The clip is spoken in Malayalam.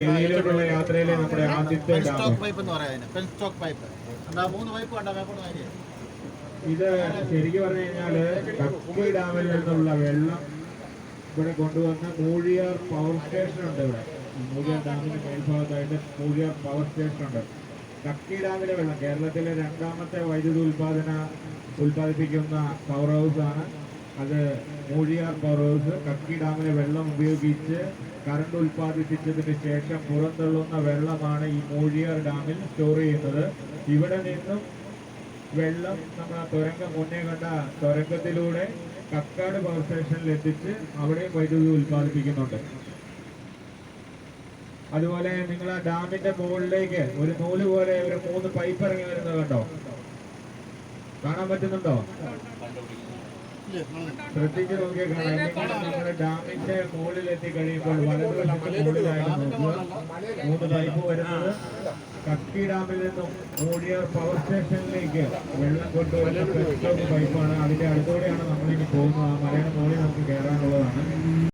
ഡൽഹിയിലോട്ടുള്ള യാത്രയിലെ നമ്മുടെ ആദ്യത്തെ ഡാം. ഇത് ശരിക്കും പറഞ്ഞു കഴിഞ്ഞാൽ കക്കി ഡാമിൽ നിന്നുള്ള വെള്ളം ഇവിടെ കൊണ്ടുവന്ന മൂഴിയാർ പവർ സ്റ്റേഷൻ ഉണ്ട് ഇവിടെ. മൂഴിയാർ ഡാമിന്റെ മേൽഭാഗത്തായിട്ട് മൂഴിയാർ പവർ സ്റ്റേഷൻ ഉണ്ട്. കക്കി ഡാമിലെ വെള്ളം കേരളത്തിലെ രണ്ടാമത്തെ വൈദ്യുതി ഉൽപാദന ഉൽപ്പാദിപ്പിക്കുന്ന പവർ ഹൗസ് ആണ്. അത് മൂഴിയാർ പവർ കക്കി ഡാമിലെ വെള്ളം ഉപയോഗിച്ച് കറണ്ട് ഉൽപ്പാദിപ്പിച്ചതിന് ശേഷം പുറന്തള്ളുന്ന വെള്ളമാണ് ഈ മൂഴിയാർ ഡാമിൽ സ്റ്റോർ ചെയ്യുന്നത്. ഇവിടെ നിന്നും വെള്ളം നമ്മൾ ആ തുരങ്കം മുന്നേ കണ്ട തുരങ്കത്തിലൂടെ കക്കാട് പവർ സ്റ്റേഷനിൽ എത്തിച്ച് അവിടെ വൈദ്യുതി ഉൽപ്പാദിപ്പിക്കുന്നുണ്ട്. അതുപോലെ നിങ്ങൾ ആ ഡാമിന്റെ മുകളിലേക്ക് ഒരു നൂൽ പോലെ ഒരു മൂന്ന് പൈപ്പ് ഇറങ്ങി വരുന്നത് കണ്ടോ? കാണാൻ പറ്റുന്നുണ്ടോ? ശ്രദ്ധിച്ചു ഇങ്ങനെ നമ്മുടെ ഡാമിന്റെ മുകളിൽ എത്തിക്കഴിയുമ്പോൾ വലതുവശത്ത് മുകളിലായിട്ട് നോക്കുക മൂന്ന് പൈപ്പ് വരുന്നത് കക്കി ഡാമിൽ നിന്നും മൂഴിയാർ പവർ സ്റ്റേഷനിലേക്ക് വെള്ളം കൊണ്ടുവരുന്ന പൈപ്പാണ്. അതിന്റെ അടുത്തൂടെയാണ് നമ്മളിനി പോകുന്നത്. ആ മലയുടെ മുകളിൽ നമുക്ക് കയറാനുള്ളതാണ്.